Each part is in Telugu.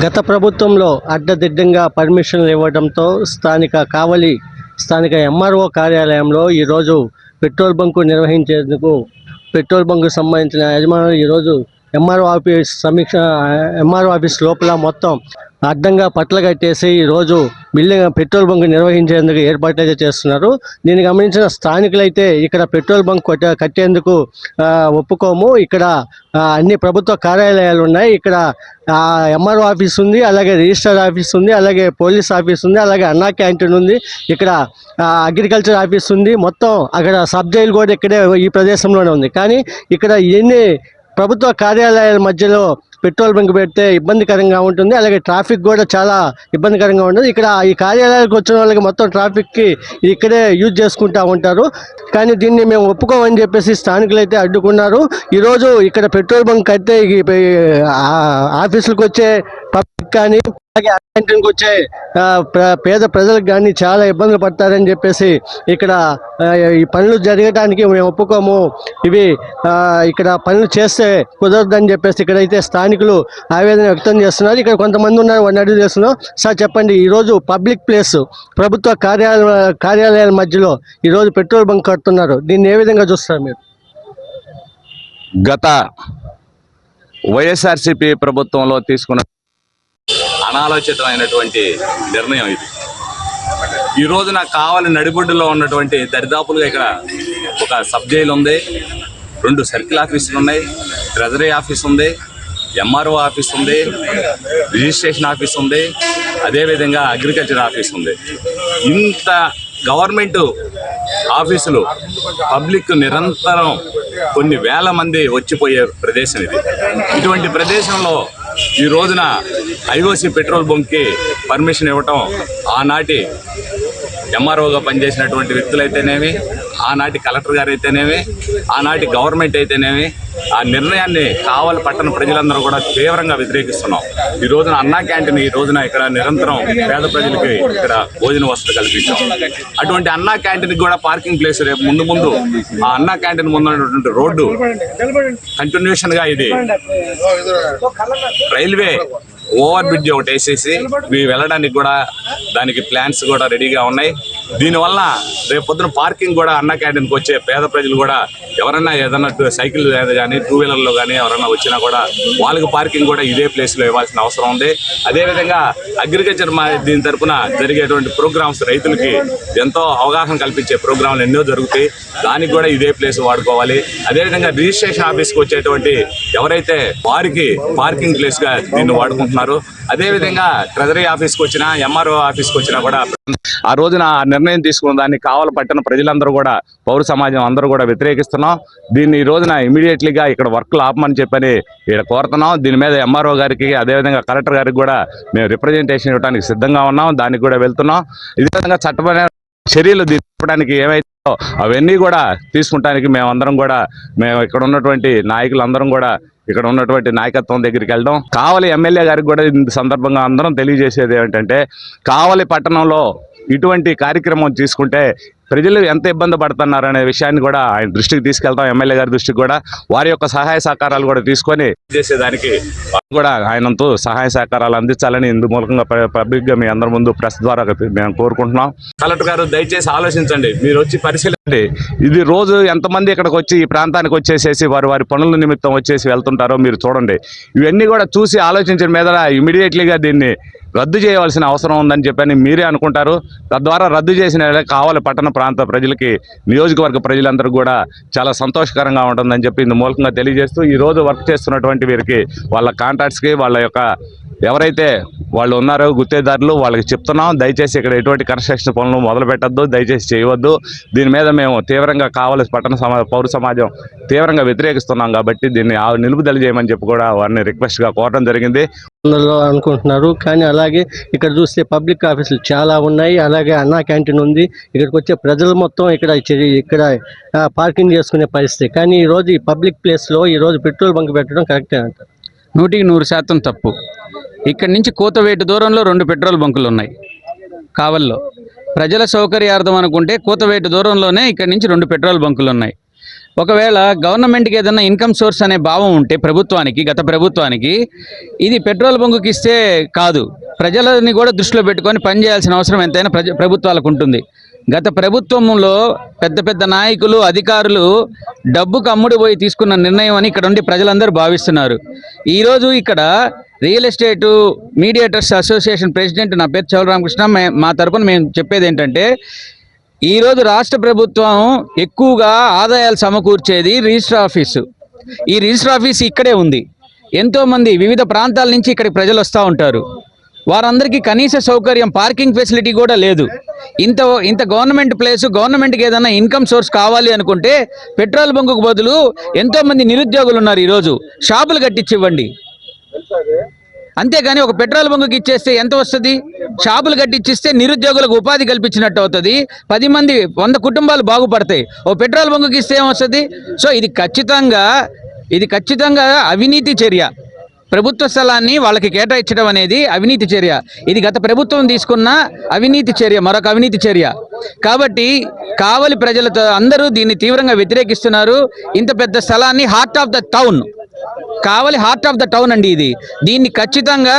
గత ప్రభుత్వంలో అడ్డదిడ్డంగా పర్మిషన్లు ఇవ్వడంతో స్థానిక కావలి స్థానిక ఎంఆర్ఓ కార్యాలయంలో ఈరోజు పెట్రోల్ బంకు నిర్వహించేందుకు పెట్రోల్ బంకు సంబంధించిన యజమానులు ఈరోజు ఎంఆర్ఓ ఆఫీస్ సమీక్ష ఎంఆర్ఓ ఆఫీస్ లోపల మొత్తం అడ్డంగా పట్ల కట్టేసి ఈరోజు బిల్డింగ్ పెట్రోల్ బంక్ నిర్వహించేందుకు ఏర్పాట్లు అయితే చేస్తున్నారు. దీన్ని గమనించిన స్థానికులైతే ఇక్కడ పెట్రోల్ బంక్ కొట్ట కట్టేందుకు ఒప్పుకోము. ఇక్కడ అన్ని ప్రభుత్వ కార్యాలయాలు ఉన్నాయి. ఇక్కడ ఎంఆర్ఓ ఆఫీస్ ఉంది అలాగే రిజిస్టర్ ఆఫీస్ ఉంది అలాగే పోలీస్ ఆఫీస్ ఉంది అలాగే అన్నా క్యాంటీన్ ఉంది. ఇక్కడ అగ్రికల్చర్ ఆఫీస్ ఉంది. మొత్తం అక్కడ సబ్ జైలు కూడా ఇక్కడే ఈ ప్రదేశంలోనే ఉంది. కానీ ఇక్కడ ఎన్ని ప్రభుత్వ కార్యాలయాల మధ్యలో పెట్రోల్ బంక్ పెడితే ఇబ్బందికరంగా ఉంటుంది. అలాగే ట్రాఫిక్ కూడా చాలా ఇబ్బందికరంగా ఉంటుంది. ఇక్కడ ఈ కార్యాలయాలకు వచ్చిన వాళ్ళకి మొత్తం ట్రాఫిక్కి ఇక్కడే యూజ్ చేసుకుంటా ఉంటారు. కానీ దీన్ని మేము ఒప్పుకోమని చెప్పేసి స్థానికులు అయితే అడ్డుకున్నారు. ఈరోజు ఇక్కడ పెట్రోల్ బంక్ అయితే ఆఫీసులకు వచ్చే పబ్లిక్ కానీ అలాగే అటెండెంట్కి వచ్చే పేద ప్రజలకు కానీ చాలా ఇబ్బందులు పడతారని చెప్పేసి ఇక్కడ ఈ పనులు జరగడానికి మేము ఒప్పుకోము. ఇవి ఇక్కడ పనులు చేస్తే కుదరదని చెప్పేసి ఇక్కడైతే స్థానికులు ఆవేదన వ్యక్తం చేస్తున్నారు. ఇక్కడ కొంతమంది ఉన్నారు వాడిని అడుగు చేస్తున్నాం సార్ చెప్పండి. ఈరోజు పబ్లిక్ ప్లేస్ ప్రభుత్వ కార్యాలయ కార్యాలయాల మధ్యలో ఈరోజు పెట్రోల్ బంక్ కడుతున్నారు. దీన్ని ఏ విధంగా చూస్తారు మీరు? గత వైఎస్ఆర్సిపి ప్రభుత్వంలో తీసుకున్న అనాలోచితమైనటువంటి నిర్ణయం ఇది. ఈరోజు నాకు కావాలి నడిబొడ్డులో ఉన్నటువంటి దరిదాపులుగా ఇక్కడ ఒక సబ్ జైలు ఉంది. రెండు సర్కిల్ ఆఫీసులు ఉన్నాయి. ట్రెజరీ ఆఫీస్ ఉంది. ఎంఆర్ఓ ఆఫీస్ ఉంది. రిజిస్ట్రేషన్ ఆఫీస్ ఉంది. అదేవిధంగా అగ్రికల్చర్ ఆఫీస్ ఉంది. ఇంత గవర్నమెంట్ ఆఫీసులు పబ్లిక్ నిరంతరం కొన్ని వేల మంది వచ్చిపోయే ప్రదేశం ఇది. ఇటువంటి ప్రదేశంలో ఈ రోజున ఐఓసి పెట్రోల్ బంక్కి పర్మిషన్ ఇవ్వటం ఆనాటి ఎంఆర్ఓగా పనిచేసినటువంటి వ్యక్తులైతేనేమి ఆనాటి కలెక్టర్ గారు అయితేనేమి ఆనాటి గవర్నమెంట్ అయితేనేమి ఆ నిర్ణయాన్ని కావాలి పట్టణ ప్రజలందరూ కూడా తీవ్రంగా వ్యతిరేకిస్తున్నాం. ఈ రోజున అన్నా క్యాంటీన్ ఈ రోజున ఇక్కడ నిరంతరం పేద ప్రజలకి ఇక్కడ భోజన వసతి కల్పించాం. అటువంటి అన్నా క్యాంటీన్ కూడా పార్కింగ్ ప్లేస్ రేపు ముందు ముందు ఆ అన్నా క్యాంటీన్ ముందు ఉన్నటువంటి రోడ్డు కంటిన్యూషన్గా ఇది. రైల్వే ఓవర్ బ్రిడ్జ్ ఒకటి వేసేసి వెళ్ళడానికి కూడా దానికి ప్లాన్స్ కూడా రెడీగా ఉన్నాయి. దీనివల్ల రేపు పొద్దున పార్కింగ్ కూడా అన్న క్యాంటీన్కి వచ్చే పేద ప్రజలు కూడా ఎవరైనా ఏదైనా సైకిల్ మీద కానీ టూ వీలర్లో కానీ ఎవరైనా వచ్చినా కూడా వాళ్ళకి పార్కింగ్ కూడా ఇదే ప్లేస్లో ఇవ్వాల్సిన అవసరం ఉంది. అదేవిధంగా అగ్రికల్చర్ మా దీని తరఫున జరిగేటువంటి ప్రోగ్రామ్స్ రైతులకి ఎంతో అవగాహన కల్పించే ప్రోగ్రాంలు ఎన్నో జరుగుతాయి. దానికి కూడా ఇదే ప్లేస్ వాడుకోవాలి. అదేవిధంగా రిజిస్ట్రేషన్ ఆఫీస్కి వచ్చేటువంటి ఎవరైతే వారికి పార్కింగ్ ప్లేస్గా దీన్ని వాడుకుంటున్నారు అదేవిధంగా ట్రెజరీ ఆఫీస్కి వచ్చినా ఎంఆర్ఓ ఆఫీస్కి వచ్చినా కూడా ఆ రోజున నిర్ణయం తీసుకున్న దాన్ని కావాల పట్టిన ప్రజలందరూ కూడా పౌర సమాజం అందరూ కూడా వ్యతిరేకిస్తున్నాం. దీన్ని ఈ రోజున ఇమీడియట్లీగా ఇక్కడ వర్క్లు ఆపమని చెప్పని ఇక్కడ కోరుతున్నాం. దీని మీద ఎంఆర్ఓ గారికి అదేవిధంగా కలెక్టర్ గారికి కూడా మేము రిప్రజెంటేషన్ ఇవ్వడానికి సిద్ధంగా ఉన్నాం. దానికి కూడా వెళ్తున్నాం. ఇదే విధంగా చట్టపరమైన చర్యలు తీసుకోవడానికి ఏమైతే అవన్నీ కూడా తీసుకుంటానికి మేమందరం కూడా మేము ఇక్కడ ఉన్నటువంటి నాయకులందరం కూడా ఇక్కడ ఉన్నటువంటి నాయకత్వం దగ్గరికి వెళ్ళడం కావలి ఎమ్మెల్యే గారికి కూడా సందర్భంగా అందరం తెలియజేసేది ఏమిటంటే కావలి పట్టణంలో ఇటువంటి కార్యక్రమం తీసుకుంటే ప్రజలు ఎంత ఇబ్బంది పడుతున్నారు అనే విషయాన్ని కూడా ఆయన దృష్టికి తీసుకెళ్తాం ఎమ్మెల్యే గారి దృష్టికి కూడా. వారి యొక్క సహాయ సహకారాలు కూడా తీసుకొని చేసేదానికి కూడా ఆయనంతో సహాయ సహకారాలు అందించాలని ఇందు మూలకంగా పబ్లిక్గా మీ అందరి ముందు ప్రెస్ ద్వారా మేము కోరుకుంటున్నాం. కలెక్టర్ గారు దయచేసి ఆలోచించండి. మీరు వచ్చి పరిశీలించండి ఇది రోజు ఎంతమంది ఇక్కడికి వచ్చి ఈ ప్రాంతానికి వచ్చేసేసి వారి వారి పనుల నిమిత్తం వచ్చేసి వెళ్తుంటారో మీరు చూడండి. ఇవన్నీ కూడా చూసి ఆలోచించిన మీద ఇమీడియట్లీగా దీన్ని రద్దు చేయవలసిన అవసరం ఉందని చెప్పని మీరే అనుకుంటారు. తద్వారా రద్దు చేసిన కావాలి పట్టణ ప్రాంత ప్రజలకి నియోజకవర్గ ప్రజలందరూ కూడా చాలా సంతోషకరంగా ఉంటుందని చెప్పి ఇందు మూలకంగా తెలియజేస్తూ ఈ రోజు వర్క్ చేస్తున్నటువంటి వీరికి వాళ్ళ కాంట్రాక్ట్స్కి వాళ్ళ యొక్క ఎవరైతే వాళ్ళు ఉన్నారో గుత్తేదారులు వాళ్ళకి చెప్తున్నాం దయచేసి ఇక్కడ ఎటువంటి కన్స్ట్రక్షన్ పనులు మొదలు పెట్టద్దు దయచేసి చేయవద్దు. దీని మీద మేము తీవ్రంగా కావాలి పట్టణ సమా పౌర సమాజం తీవ్రంగా వ్యతిరేకిస్తున్నాం కాబట్టి దీన్ని ఆ నిలుపుదల చేయమని చెప్పి కూడా వారిని రిక్వెస్ట్గా కోరడం జరిగింది. అనుకుంటున్నారు. కానీ అలాగే ఇక్కడ చూస్తే పబ్లిక్ ఆఫీసులు చాలా ఉన్నాయి. అలాగే అన్నా క్యాంటీన్ ఉంది. ఇక్కడికి వచ్చే ప్రజలు మొత్తం ఇక్కడ ఇక్కడ పార్కింగ్ చేసుకునే పరిస్థితి. కానీ ఈ రోజు ఈ పబ్లిక్ ప్లేస్లో ఈ రోజు పెట్రోల్ బంక్ పెట్టడం కరెక్టే అంటారు. నూటికి నూరు శాతం తప్పు. ఇక్కడి నుంచి కూతవేటు దూరంలో రెండు పెట్రోల్ బంకులు ఉన్నాయి కావల్లో. ప్రజల సౌకర్యార్థం అనుకుంటే కూతవేటు దూరంలోనే ఇక్కడి నుంచి రెండు పెట్రోల్ బంకులు ఉన్నాయి ఒకవేళ గవర్నమెంట్కి ఏదైనా ఇన్కమ్ సోర్స్ అనే భావం ఉంటే ప్రభుత్వానికి గత ప్రభుత్వానికి ఇది పెట్రోల్ బంకుకి ఇస్తే కాదు. ప్రజలని కూడా దృష్టిలో పెట్టుకొని పనిచేయాల్సిన అవసరం ఎంతైనా ప్రజ ప్రభుత్వాలకు ఉంటుంది. గత ప్రభుత్వంలో పెద్ద పెద్ద నాయకులు అధికారులు డబ్బుకు కమ్ముడు పోయి తీసుకున్న నిర్ణయం అని ఇక్కడ ఉండి ప్రజలందరూ భావిస్తున్నారు. ఈరోజు ఇక్కడ real estate mediators association president నా పేరు చౌలరామకృష్ణ మే- మా తరపున మేము చెప్పేది ఏంటంటే ఈరోజు రాష్ట్ర ప్రభుత్వం ఎక్కువగా ఆదాయాలు సమకూర్చేది రిజిస్టర్ ఆఫీసు. ఈ రిజిస్టర్ ఆఫీస్ ఇక్కడే ఉంది. ఎంతోమంది వివిధ ప్రాంతాల నుంచి ఇక్కడికి ప్రజలు వస్తూ ఉంటారు. వారందరికీ కనీస సౌకర్యం పార్కింగ్ ఫెసిలిటీ కూడా లేదు. ఇంత ఇంత గవర్నమెంట్ ప్లేస్ గవర్నమెంట్కి ఏదైనా ఇన్కమ్ సోర్స్ కావాలి అనుకుంటే పెట్రోల్ బంకుకు బదులు ఎంతోమంది నిరుద్యోగులు ఉన్నారు ఈరోజు. షాపులు కట్టించివ్వండి అంతేగాని ఒక పెట్రోల్ బంకుకి ఇచ్చేస్తే ఎంత వస్తుంది? షాపులు కట్టించిస్తే నిరుద్యోగులకు ఉపాధి కల్పించినట్టు అవుతుంది. పది మంది వంద కుటుంబాలు బాగుపడతాయి. ఓ పెట్రోల్ బంకుకి ఇస్తే ఏమొస్తుంది? సో ఇది ఖచ్చితంగా ఇది ఖచ్చితంగా అవినీతి చర్య. ప్రభుత్వ స్థలాన్ని వాళ్ళకి కేటాయించడం అనేది అవినీతి చర్య. ఇది గత ప్రభుత్వం తీసుకున్న అవినీతి చర్య మరొక అవినీతి చర్య. కాబట్టి కావలి ప్రజలతో అందరూ దీన్ని తీవ్రంగా వ్యతిరేకిస్తున్నారు. ఇంత పెద్ద స్థలాన్ని heart of the town Kavali heart of the town అండి ఇది. దీన్ని ఖచ్చితంగా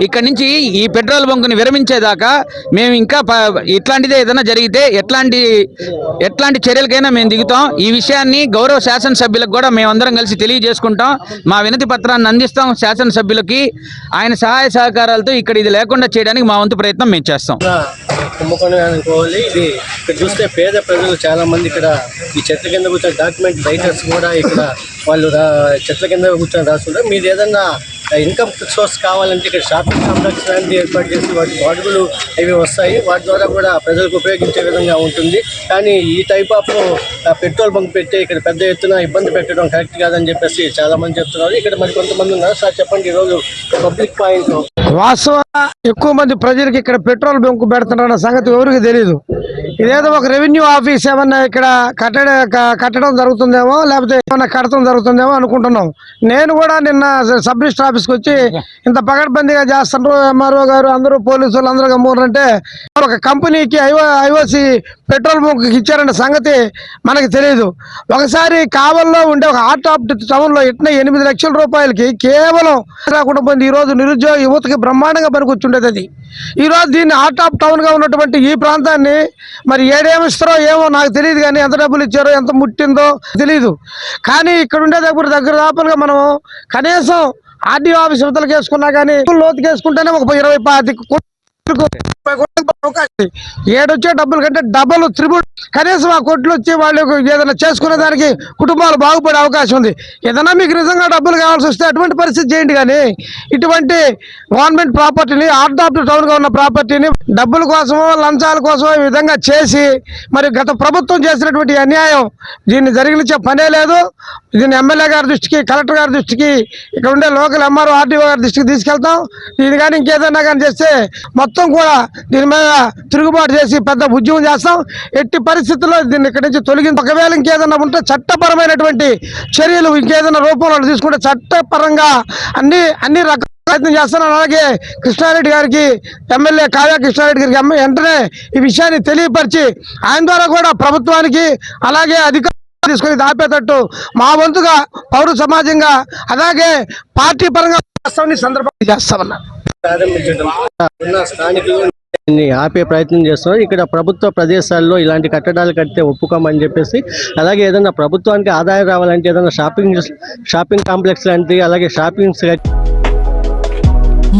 ఇక్కడి నుంచి ఈ పెట్రోల్ బంకుని విరమించేదాకా మేము ఇంకా ప- ఇట్లాంటిదే ఏదైనా జరిగితే ఎట్లాంటి ఎట్లాంటి చర్యలకైనా మేము దిగుతాం. ఈ విషయాన్ని గౌరవ శాసనసభ్యులకు కూడా మేమందరం కలిసి తెలియజేసుకుంటాం. మా వినతి పత్రాన్ని అందిస్తాం శాసనసభ్యులకి. ఆయన సహాయ సహకారాలతో ఇక్కడ ఇది లేకుండా చేయడానికి మా వంతు ప్రయత్నం మేము చేస్తాం. కుంభకోణం అనుకోవాలి. ఇది ఇక్కడ చూస్తే పేద ప్రజలు చాలా మంది ఇక్కడ ఈ చెట్ల కింద కూర్చొని డాక్యుమెంట్ రైటర్స్ కూడా ఇక్కడ వాళ్ళు రా- చెట్ల కింద కూర్చొని రాస్తుంటారు. మీరు ఏదన్నా ఇన్కమ్ సోర్స్ కావాలంటే ఇక్కడ షాపింగ్ కాంప్లెక్స్ లాంటివి ఏర్పాటు చేసి వాటి బాడుగులు అవి వస్తాయి వాటి ద్వారా కూడా ప్రజలకు ఉపయోగించే విధంగా ఉంటుంది. కానీ ఈ టైప్ ఆఫ్ పెట్రోల్ బంక్ పెట్టి ఇక్కడ పెద్ద ఎత్తున ఇబ్బంది పెట్టడం కరెక్ట్ కాదని చెప్పేసి చాలా మంది చెప్తున్నారు. ఇక్కడ మరి కొంతమంది ఉన్నారు. సార్ చెప్పండి ఈరోజు పబ్లిక్ పాయింట్ వాస్తవంగా ఎక్కువ మంది ప్రజలకు ఇక్కడ పెట్రోల్ బంక్ పెడుతున్నారన్న సంగతి ఎవరికి తెలియదు ఇదేదో ఒక రెవెన్యూ ఆఫీస్ ఏమన్నా ఇక్కడ కట్టడ కట్టడం జరుగుతుందేమో లేకపోతే ఏమన్నా కడతం జరుగుతుందేమో అనుకుంటున్నాం. నేను కూడా నిన్న సబ్ రిజిస్టర్ ఆఫీస్కి వచ్చి ఇంత పకడ్బందీగా చేస్తున్నారు ఎంఆర్ఓ గారు అందరూ పోలీసులు అందరూ గమ్మున్నారంటే ఒక కంపెనీకి ఐఓ ఐఓసి పెట్రోల్ బంక్కి ఇచ్చారన్న సంగతి మనకి తెలియదు ఒకసారి కావల్లో ఉండే ఒక హార్ట్ ఆఫ్ టౌన్లో ఇట్న ఎనిమిది లక్షల రూపాయలకి కేవలం రాకుండా పోయింది ఈ రోజు నిరుద్యోగ యువతకి బ్రహ్మాండంగా పనికొచ్చుండేది అది. ఈ రోజు దీన్ని హార్ట్ ఆఫ్ టౌన్గా ఉన్నటువంటి ఈ ప్రాంతాన్ని మరి ఏడేమి ఇస్తారో ఏమో నాకు తెలియదు కానీ ఎంత డబ్బులు ఇచ్చారో ఎంత ముట్టిందో తెలియదు కానీ ఇక్కడ ఉండే దగ్గర దగ్గర దాపలుగా మనం కనీసం ఆర్డీఓ ఆఫీస్ యువతలకు వేసుకున్నా కానీ లోతుకేసుకుంటేనే ఒక ఇరవై పాతి అవకాశం ఏడొచ్చే డబ్బులు కంటే డబ్బులు త్రిబుల్ కనీసం ఆ కొట్లు వచ్చి వాళ్ళు ఏదైనా చేసుకునే దానికి కుటుంబాలు బాగుపడే అవకాశం ఉంది. ఏదైనా మీకు నిజంగా డబ్బులు కావాల్సి వస్తే అటువంటి పరిస్థితి చేయండి కానీ ఇటువంటి గవర్నమెంట్ ప్రాపర్టీని ఆర్ట్ ఆఫ్ టౌన్గా ఉన్న ప్రాపర్టీని డబ్బుల కోసమో లంచాల కోసమో ఈ విధంగా చేసి మరి గత ప్రభుత్వం చేసినటువంటి అన్యాయం దీన్ని జరిగించే పనే లేదు. దీన్ని ఎమ్మెల్యే గారి దృష్టికి కలెక్టర్ గారి దృష్టికి ఇక్కడ ఉండే లోకల్ ఎంఆర్ఓ ఆర్డీఓ గారి దృష్టికి తీసుకెళ్తాం. దీని కానీ ఇంకేదైనా కానీ చేస్తే మొత్తం కూడా దీని మీద తిరుగుబాటు చేసి పెద్ద ఉద్యమం చేస్తాం. ఎట్టి పరిస్థితుల్లో దీన్ని ఇక్కడి నుంచి తొలగింది ఒకవేళ ఇంకేదైనా ఉంటే చట్టపరమైనటువంటి చర్యలు ఇంకేదైనా రూపంలో తీసుకుంటే చట్టపరంగా అన్ని అన్ని రకాల ప్రయత్నం చేస్తున్నాను అలాగే కృష్ణారెడ్డి గారికి ఎమ్మెల్యే కావ్య కృష్ణారెడ్డి గారికి వెంటనే ఈ విషయాన్ని తెలియపరిచి ఆయన ద్వారా కూడా ప్రభుత్వానికి అలాగే అధికారులు తీసుకొని దాపేటట్టు మా వంతుగా పౌర సమాజంగా అలాగే పార్టీ పరంగా చేస్తామని సందర్భంగా చేస్తామన్నా ప్రారంభించడం. ఉన్న స్థానికులు ఆపే ప్రయత్నం చేస్తున్నారు. ఇక్కడ ప్రభుత్వ ప్రదేశాల్లో ఇలాంటి కట్టడాలు కడితే ఒప్పుకోమని చెప్పేసి అలాగే ఏదైనా ప్రభుత్వానికి ఆదాయం రావాలంటే ఏదైనా షాపింగ్ షాపింగ్ కాంప్లెక్స్ లాంటివి అలాగే shoppings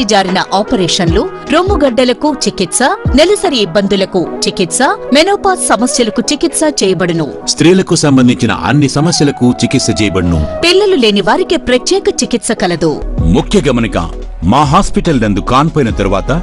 జారిన ఆపరేషన్లు రొమ్ముగడ్డలకు చికిత్స నెలసరి ఇబ్బందులకు చికిత్స మెనోపాజ్ సమస్యలకు చికిత్స చేయబడును. స్త్రీలకు సంబంధించిన అన్ని సమస్యలకు చికిత్స చేయబడును. పిల్లలు లేని వారికి ప్రత్యేక చికిత్స కలదు. ముఖ్య గమనిక మా హాస్పిటల్ నందు కాన్పోయిన తరువాత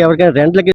ఎవరికైనా రెంట్లకి